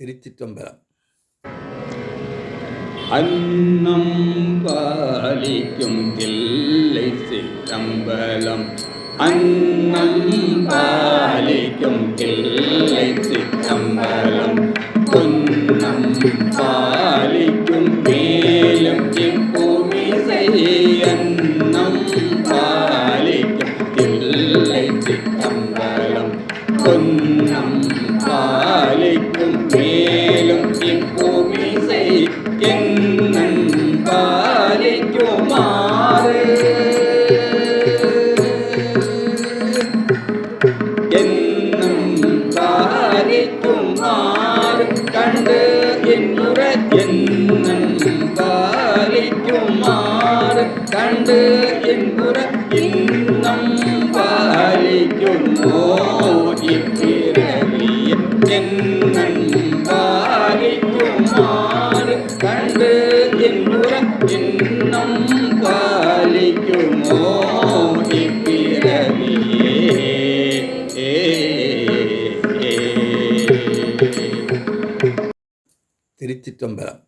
തിരുച്ചിറ്റമ്പലം. അന്നം പാലിക്കും തില്ലൈ ചിറ്റമ്പലം. അന്നം പാലിക്കും തില്ലൈ ചിറ്റമ്പലം. പൊന്നം പാലിക്കും മേലും ചിപ്പൂമി അന്നം പാലിക്കും തില്ലൈ ചിറ്റമ്പലം. പൊന്നം பாலிக்கும் மேலும் இப்பூமி என்னன் பாலிக்குமாறு என்னும் பாலிக்குமாறு கண்டு என்னுற என்னும் பாலிக்குமாறு கண்டு என்புற இன்னம் பாலிக்கும் ஓ என்னன் பாலிக்குமாறு கண்டு என்னுற இன்னம் பாலிக்குமோ? இப்பிறவியே திருச்சிற்றம்பலம்.